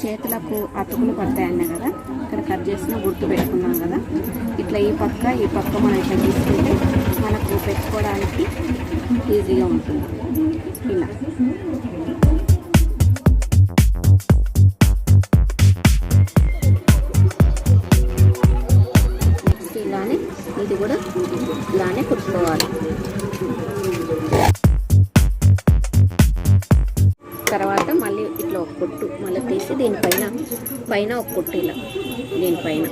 చేతులకు అతుకులు పడతాయన్న కదా? ఇక్కడ కట్ చేసిన గుర్తు పెట్టుకున్నాం కదా? ఇట్లా ఈ పక్క ఈ పక్క మనం ఇట్లా తీసుకుంటే మనకు పెట్టుకోవడానికి ఈజీగా ఉంటుంది. ఇలా. ఇలానే ఇది కూడా ఇలానే కుట్టుకోవాలి. పైన ఒక కుట్టు ఇలా. దీనిపైన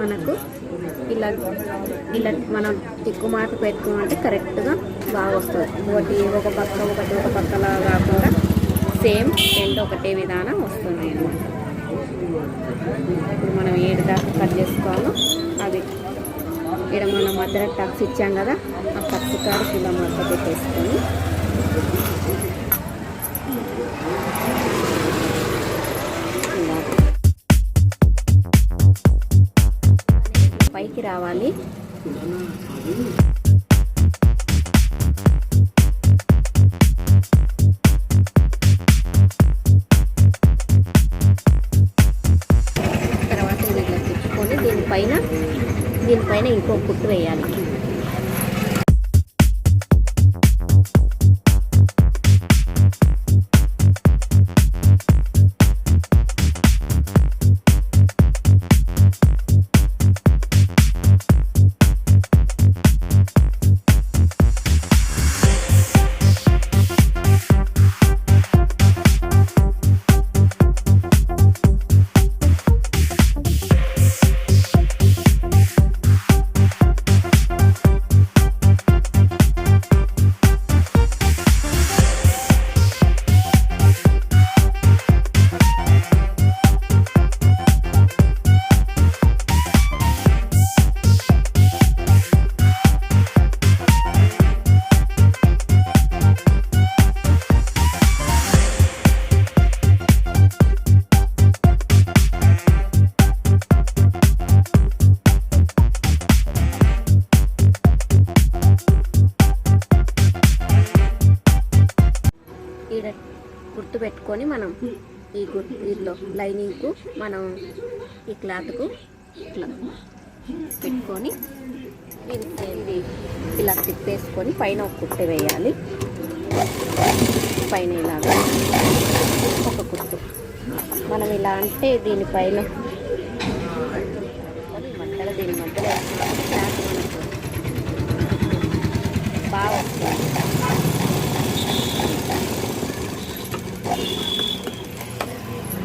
మనకు ఇలా ఇలా మనం తిక్కుమాట పెట్టుకోమంటే కరెక్ట్గా బాగా వస్తుంది. ఒకటి ఒక పక్క ఒకటి ఒక పక్కలా కాకుండా సేమ్ రెండు ఒకటే విధానం వస్తుంది అన్నమాట. ఇప్పుడు మనం ఏడు దాకా కట్ చేసుకోవాలో ఇక్కడ మనం మధ్యలో టక్స్ ఇచ్చాం కదా ఆ టక్స్ కాడ ఇలా మధ్య పెట్టేసుకొని పైకి రావాలి. దీంట్లో లైనింగ్కు మనం ఈ క్లాత్కు ఇట్లా పెట్టుకొని ఇది ఇలా తిప్పేసుకొని పైన ఒక కుట్ట వేయాలి. పైన ఇలాగా ఒక కుట్టు. మనం ఇలా అంటే దీనిపైన మధ్యలో దీని మధ్యలో క్లాత్ మనకు బాగా వస్తుంది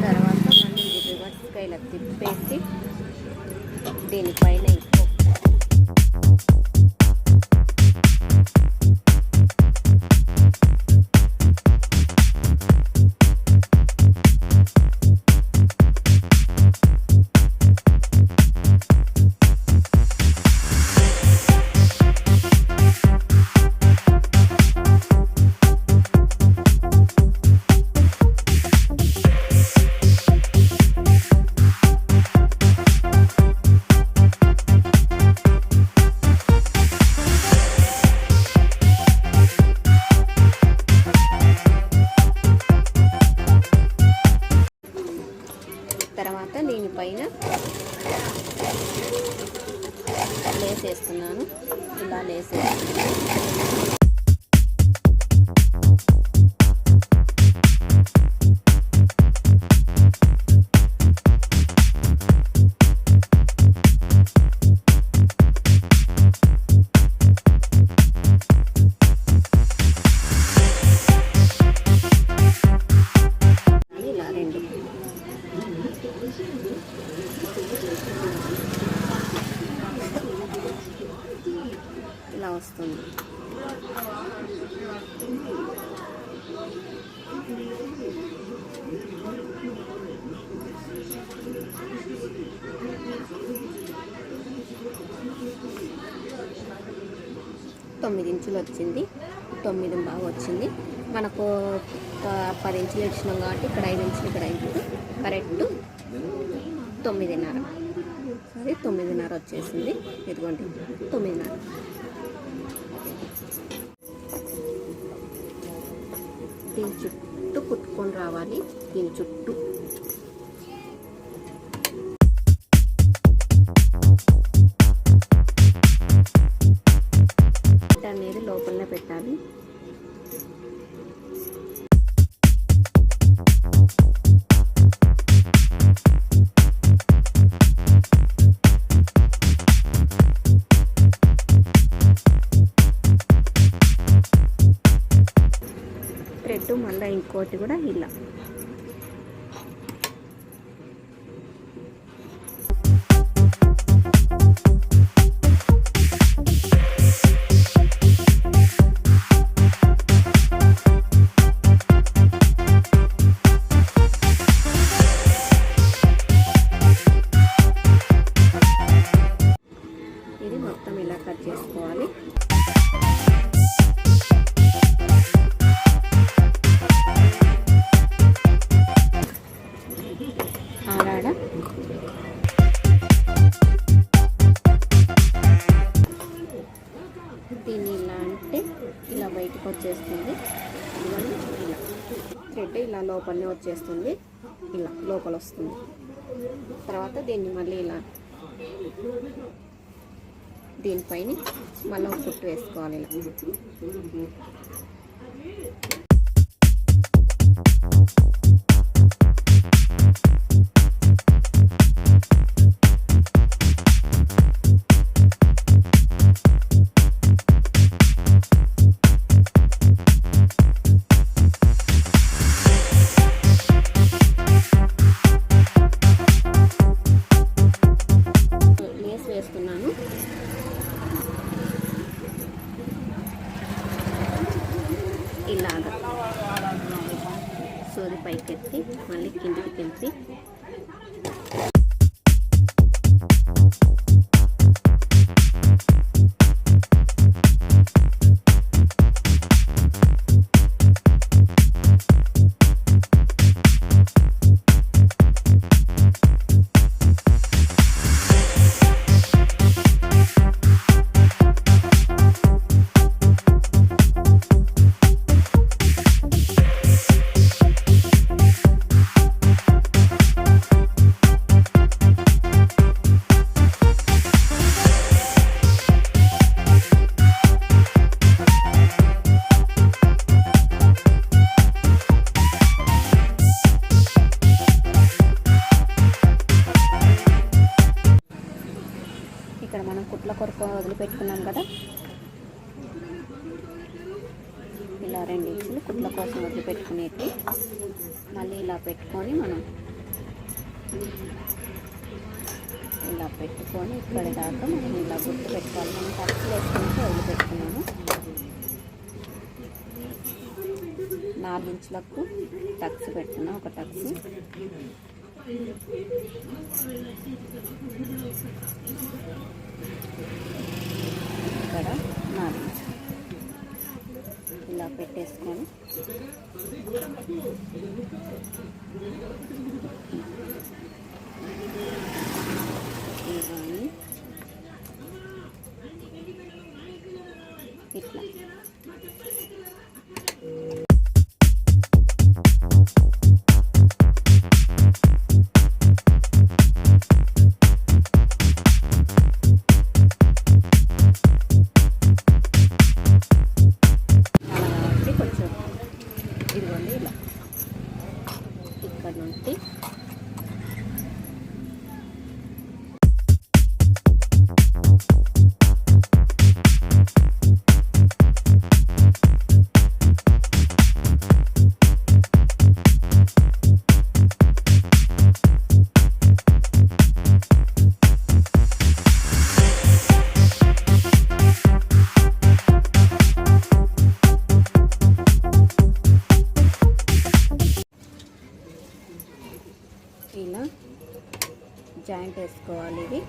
తర్వాత మళ్ళీ ఇది రివర్స్గా ఇలా తిప్పేసి దీనిపైన లేస్ వేస్తున్నాను ఇలా లేస్ వేస్తున్నాను ఇంచులు వచ్చింది తొమ్మిది బాగా వచ్చింది మనకు పది ఇంచులు ఇచ్చినాం కాబట్టి ఇక్కడ ఐదు ఇంచులు ఇక్కడ ఐదు కరెక్ట్ తొమ్మిదిన్నర. అది తొమ్మిదిన్నర వచ్చేసింది. ఇదిగోండి తొమ్మిదిన్నర. దీని చుట్టూ కుట్టుకొని రావాలి. దీని చుట్టూ. కూడా ఇలా. చేస్తుంది. ఇలా లోపల వస్తుంది తర్వాత దీన్ని మళ్ళీ ఇలా దీనిపైన మళ్ళీ ఒక కుట్టు వేసుకోవాలి ఇలా. లేస్ ఇలా రెండు ఇంచులు కుట్ల కోసం వదిలిపెట్టుకునేటి మళ్ళీ ఇలా పెట్టుకొని మనం ఇలా పెట్టుకొని ఇక్కడ దాకా మనం ఇలా గుర్తు పెట్టుకోవాలి. మనం టక్స్ వేసుకుంటే వదిలిపెట్టుకున్నాము. నాలుగు ఇంచులకు టక్స్ పెట్టుకున్నాం ఒక టక్స్. ఇక్కడ నాలుగు ఇలా పెట్టేసుకొని. ఇవన్నీ జాయింట్ ఇది.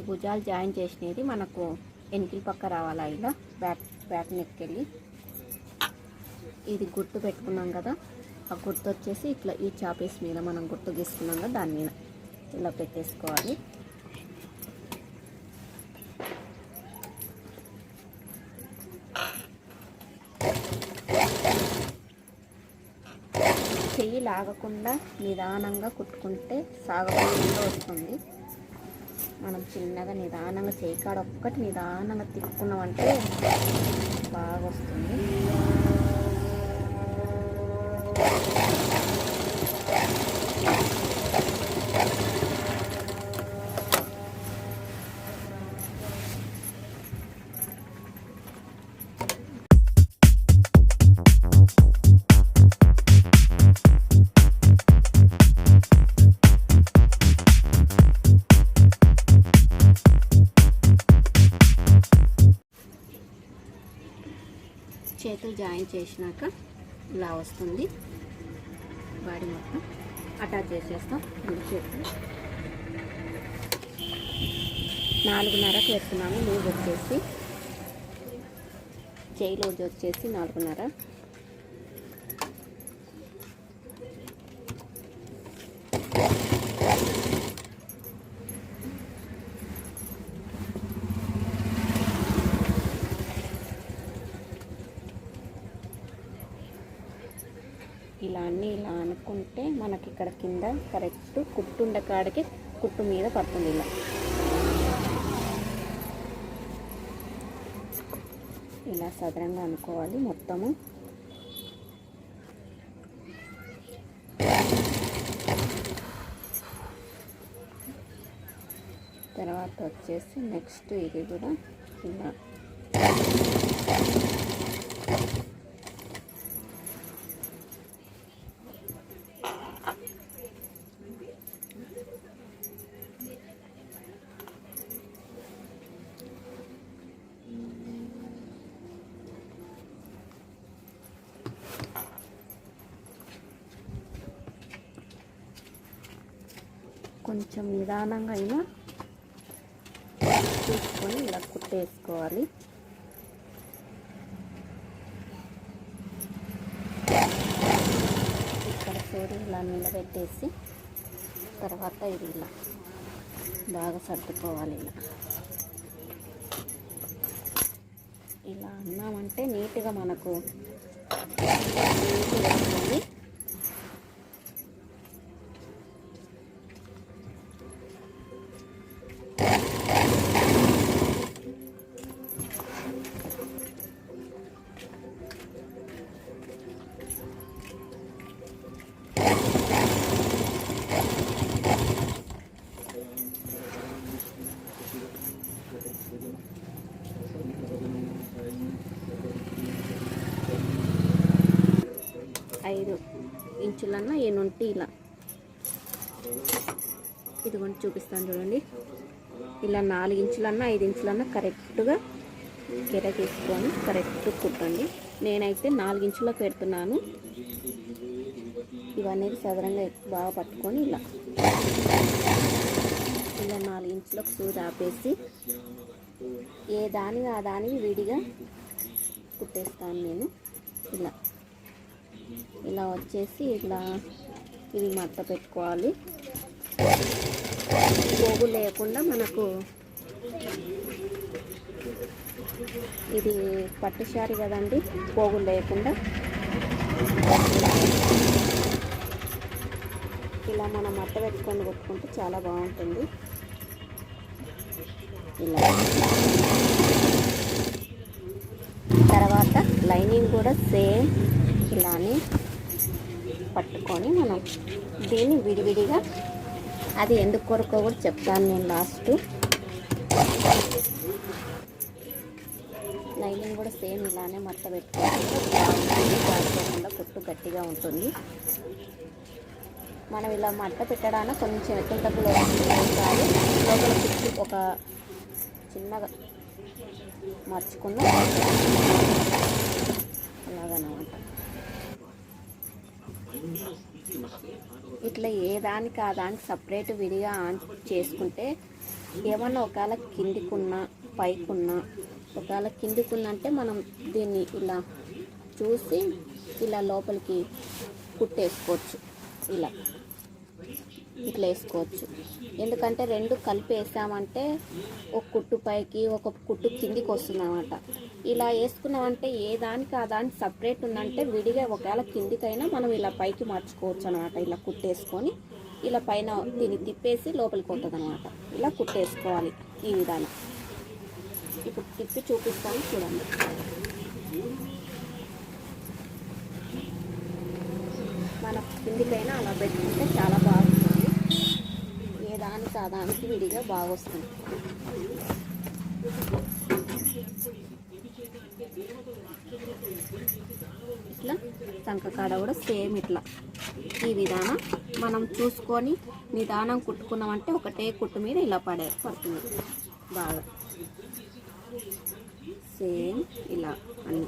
ఈ భుజాలు జాయిన్ చేసినది మనకు వెనుకల పక్క రావాలా ఇలా బ్యాక్ బ్యాక్ నెక్కెళ్ళి. ఇది గుర్తు పెట్టుకున్నాం కదా ఆ గుర్తు వచ్చేసి ఇట్లా ఈ చాపీస్ మీద మనం గుర్తు గీసుకున్నాం కదా దాని మీద. ఇలా పెట్టేసుకోవాలి. చెయ్యి లాగకుండా నిదానంగా కుట్టుకుంటే సాగకుండా వస్తుంది. మనం చిన్నగా నిదానంగా చేయకాడ ఒక్కటి నిదానంగా తిప్పుకున్నామంటే బాగా వస్తుంది చేసినాక ఇలా వస్తుంది. బాడీ మొత్తం అటాచ్ చేసేస్తాం. రెండు చేతులు నాలుగున్నరకు వేస్తున్నాము లూజ్ వచ్చేసి చేయి లూజ్ వచ్చేసి నాలుగున్నర ఇలా అన్నీ ఇలా అనుకుంటే మనకి ఇక్కడ కింద కరెక్ట్ కుట్టు ఉండే కాడికి కుట్టు మీద పడుతుంది ఇలా. ఇలా సదరంగా అనుకోవాలి మొత్తము. తర్వాత వచ్చేసి నెక్స్ట్ ఇది కూడా ఇలా. కొంచెం నిదానంగా అయినా తీసుకొని ఇలా కుట్టేసుకోవాలి. ఇక్కడ సైడ్ ఇలా నిలబెట్టేసి తర్వాత ఇది ఇలా బాగా సర్దుకోవాలి ఇలా. ఇలా అన్నామంటే నీట్గా మనకు నీట్గా ఐదు ఇంచులన్నా ఎనుంటి ఇలా. ఇదిగోండి చూపిస్తాను చూడండి. ఇలా నాలుగు ఇంచులన్నా ఐదు ఇంచులన్నా కరెక్ట్గా గిర తీసుకొని కరెక్ట్ కుట్టండి. నేనైతే నాలుగు ఇంచులకు పెడుతున్నాను. ఇవన్నీ సదరంగా బాగా పట్టుకొని ఇలా. ఇలా నాలుగు ఇంచులకు సూది ఆపేసి ఏ దాని ఆ దానికి విడిగా కుట్టేస్తాను నేను. ఇలా. ఇలా వచ్చేసి ఇలా ఇది మట్ట పెట్టుకోవాలి. పోగు లేకుండా మనకు ఇది పట్టు శారీ కదండి పోగులు లేకుండా. ఇలా మనం మట్ట పెట్టుకొని కొట్టుకుంటే చాలా బాగుంటుంది. ఇలా. తర్వాత లైనింగ్ కూడా సేమ్ ఇలానే పట్టుకొని మనం దీన్ని విడివిడిగా అది ఎందుకు కొరకో కూడా చెప్తాను నేను లాస్ట్ లైనింగ్ కూడా సేమ్ ఇలానే మట్ట పెట్టుకోవాలి. జారిపోకుండా కుట్టు గట్టిగా ఉంటుంది. మనం ఇలా మట్ట పెట్టడానికి కొంచెం ఎక్కువ డబ్బులు ఒకసారి లోపల కుట్టు ఒక చిన్నగా మర్చుకున్న. అలాగనమాట. ఇట్లా ఏ దానికి ఆ దానికి సపరేట్ విడిగా ఆన్ చేసుకుంటే ఏమన్నా ఒకవేళ కిందికున్నా పైకున్నా ఒకవేళ కిందికున్నా అంటే మనం దీన్ని ఇలా చూసి ఇలా లోపలికి కుట్టేసుకోవచ్చు. ఇలా ఇట్లా వేసుకోవచ్చు. ఎందుకంటే రెండు కలిపి వేసామంటే ఒక కుట్టు పైకి ఒక కుట్టు కిందికి వస్తుంది అనమాట ఇలా వేసుకున్నామంటే ఏ దానికి ఆ దానికి సపరేట్ ఉందంటే విడిగా ఒకవేళ కిందికైనా మనం ఇలా పైకి మార్చుకోవచ్చు అనమాట ఇలా కుట్టేసుకొని ఇలా పైన దీన్ని తిప్పేసి లోపలికి పోతుంది అనమాట ఇలా కుట్టేసుకోవాలి ఈ విధానం. ఇప్పుడు తిప్పి చూపిస్తాను చూడండి. మన కిందికైనా అలా పెట్టుకుంటే చాలా బాగుంటుంది ఏ దానికి విడిగా బాగా వస్తుంది ఇట్లా సంకకాడ కూడా సేమ్ ఇట్లా. ఈ విధానం మనం చూసుకొని నిదానం కుట్టుకున్నామంటే ఒకటే కుట్టు మీద ఇలా పడే పడుతుంది. బాగా. సేమ్ ఇలా అన్నీ.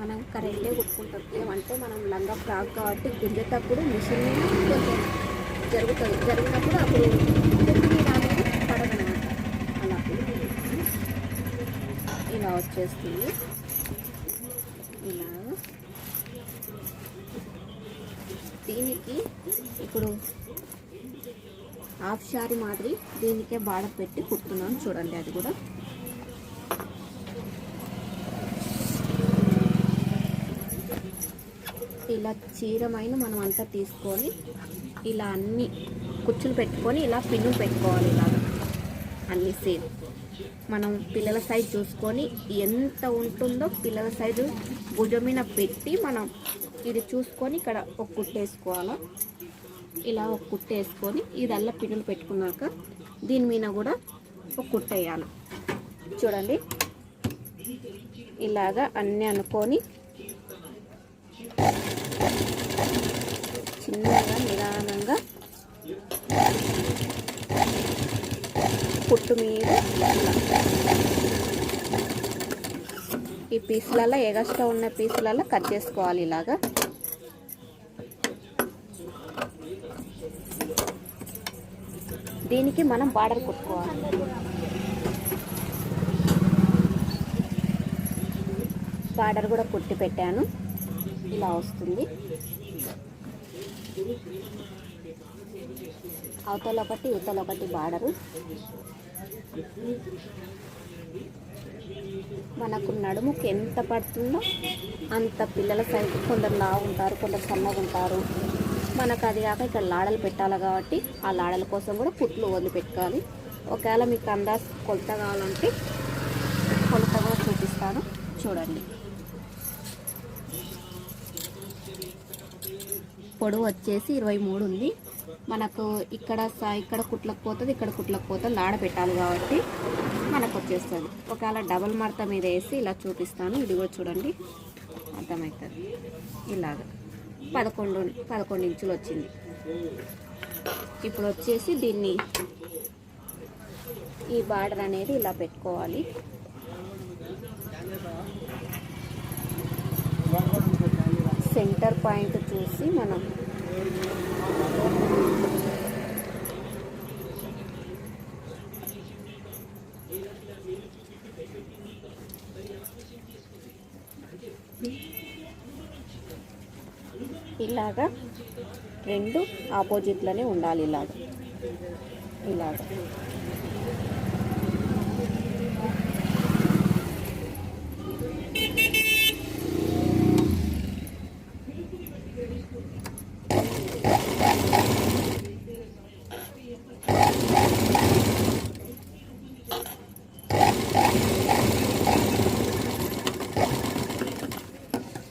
మనం కరెక్టే కుట్టుకుంటాం. ఏమంటే మనం లంగా ఫ్రాక్ కాబట్టి గుంజేటప్పుడు మిషన్ కొంచెం జరుగుతుంది. జరిగినప్పుడు అప్పుడు అనేది పడదనమాట. అలా ఇలా వచ్చేస్తుంది. ఇలా. దీనికి ఇప్పుడు హాఫ్ శారీ మాదిరి దీనికే బాడ పెట్టి కుడుతున్నాను చూడండి అది కూడా. ఇలా చీరమైన మనం అంతా తీసుకొని ఇలా అన్ని కుచ్చులు పెట్టుకొని ఇలా పిన్నులు పెట్టుకోవాలి ఇలా. అన్ని సేమ్. మనం పిల్లల సైజు చూసుకొని ఎంత ఉంటుందో పిల్లల సైజు భుజం పెట్టి మనం ఇది చూసుకొని ఇక్కడ ఒక కుట్టేసుకోవాలా ఇలా ఒక కుట్టేసుకొని ఇదల్లా పిన్నులు పెట్టుకున్నాక దీని మీద కూడా ఒక కుట్టేయాలి చూడండి. ఇలాగా అన్నీ అనుకొని చిన్నగా నిదానంగా పుట్టు మీద ఈ పీసులలో ఎగస్ట్రా ఉన్న పీసులలో కట్ చేసుకోవాలి ఇలాగా. దీనికి మనం బార్డర్ కుట్టుకోవాలి. బార్డర్ కూడా కుట్టి పెట్టాను. ఇలా వస్తుంది. అవతల ఒకటి ఇవతల ఒకటి బార్డరు. మనకు నడుముకి ఎంత పడుతుందో అంత పిల్లల సైజు. కొందరు లావు ఉంటారు కొందరు సన్నగా ఉంటారు. మనకు అది కాక ఇక్కడ లాడలు పెట్టాలి కాబట్టి ఆ లాడల కోసం కూడా కుట్లు వదిలిపెట్టుకోవాలి. ఒకవేళ మీకు అందాజ్ కొలత కావాలంటే కొలత కూడా చూపిస్తాను. చూడండి. పొడవు వచ్చేసి ఇరవై మూడు ఉంది. మనకు ఇక్కడ స- ఇక్కడ కుట్లకు పోతుంది ఇక్కడ కుట్లకు పోతుంది లాడ పెట్టాలి కాబట్టి మనకు వచ్చేస్తుంది. ఒకవేళ డబల్ మడత మీద వేసి ఇలా చూపిస్తాను. ఇది కూడా చూడండి. అర్థమవుతుంది ఇలాగ. పదకొండు పదకొండు ఇంచులు వచ్చింది. ఇప్పుడు వచ్చేసి దీన్ని ఈ బార్డర్ అనేది ఇలా పెట్టుకోవాలి. సెంటర్ పాయింట్ చూసి మనం ఇలాగా రెండు ఆపోజిట్లోనే ఉండాలి ఇలాగ. ఇలాగ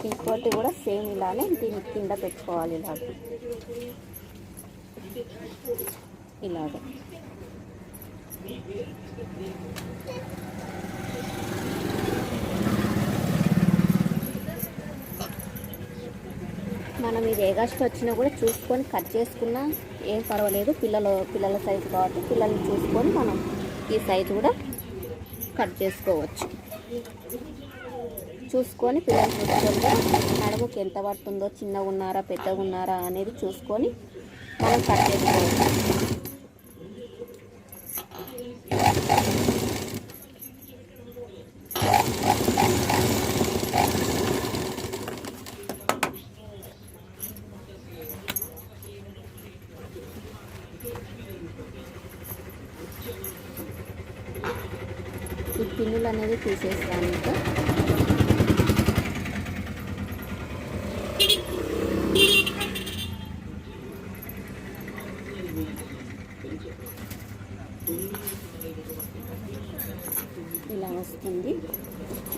ఇంకోటి కూడా సేమ్ దీని కింద పెట్టుకోవాలి ఇలాగ. ఇలాగ. మనం ఇది ఎగస్ట్ వచ్చినా కూడా చూసుకొని కట్ చేసుకున్నా ఏం పర్వాలేదు. పిల్లలు పిల్లల సైజు కాబట్టి పిల్లల్ని చూసుకొని మనం ఈ సైజు కూడా కట్ చేసుకోవచ్చు. చూసుకొని పిల్లలు చూసుకుంటే నడుముకి ఎంత పడుతుందో చిన్నగా ఉన్నారా పెద్దగా ఉన్నారా అనేది చూసుకొని మనం కట్ చేసుకోవచ్చు ఈ పిన్నులు అనేది తీసేస్తాను ఇంకా ఇలా వస్తుంది.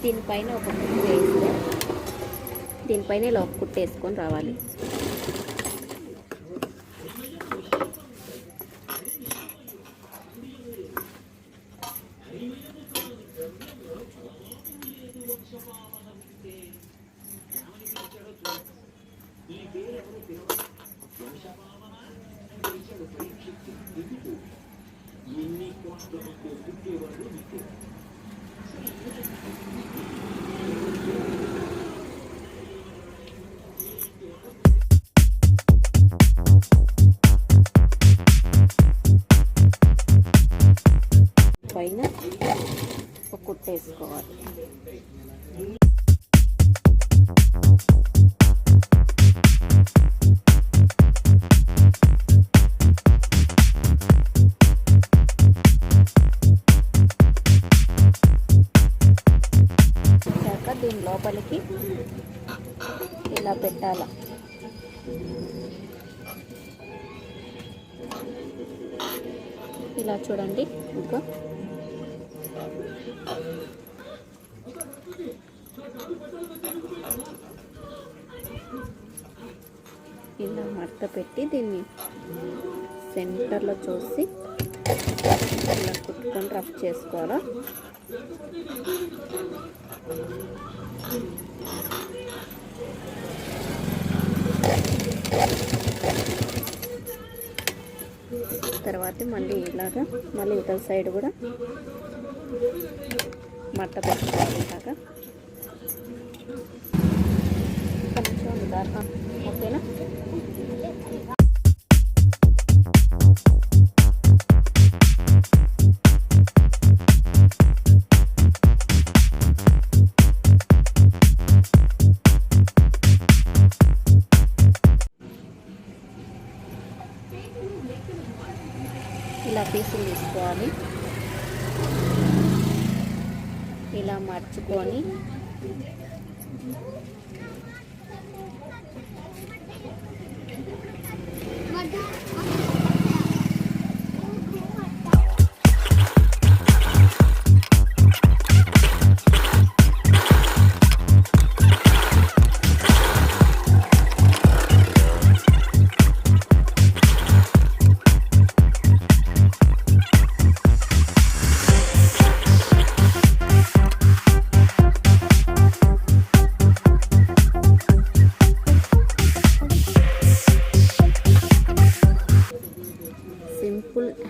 దీనిపైన ఒక కుట్టు వేస్తే దీనిపైన ఇలా ఒక కుట్టు వేసుకొని రావాలి. ఇలా మడత పెట్టి దీన్ని సెంటర్లో చూసి ఇలా కుట్టుకొని రఫ్ చేసుకోవాలా? తర్వాత మళ్ళీ ఇలాగా మళ్ళీ ఇతర సైడ్ కూడా మట్ట పెట్టుకోవాలి ఇలాగా. కొంచెం ఓకేనా? ఇలా పీసులు తీసుకోవాలి ఇలా మర్చుకొని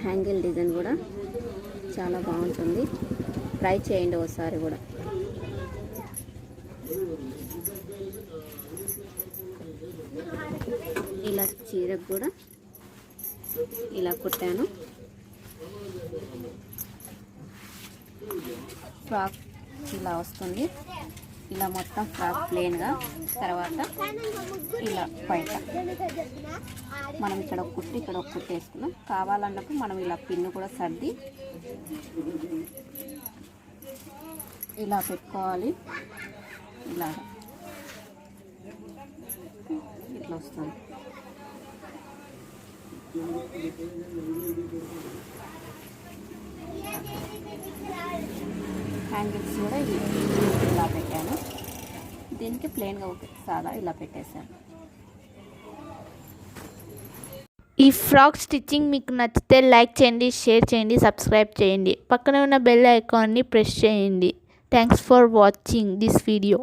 హ్యాంగిల్ డిజైన్ కూడా చాలా బాగుంటుంది. ట్రై చేయండి ఒకసారి కూడా. ఇలా చీరకు కూడా ఇలా కుట్టాను. ఫ్రాక్ ఇలా వస్తుంది. ఇలా మొత్తం ఫ్రాక్ ప్లెయిన్గా తర్వాత ఇలా బయట మనం ఇక్కడ ఒక కుట్టి ఇక్కడ ఒక కుట్టి వేసుకున్నాం కావాలన్నప్పుడు మనం ఇలా పిన్ను కూడా సర్ది ఇలా పెట్టుకోవాలి. ఇలా. ఇట్లా వస్తుంది. హ్యాంగిల్స్ కూడా ఇలా పెట్టాను. దీనికి ప్లెయిన్గా ఒక సాదా ఇలా పెట్టేశాను. ఈ ఫ్రాక్ స్టిచ్చింగ్ మీకు నచ్చితే లైక్ చేయండి షేర్ చేయండి సబ్స్క్రైబ్ చేయండి. పక్కన ఉన్న బెల్ ఐకాన్ని ప్రెస్ చేయండి. Thanks for watching this video.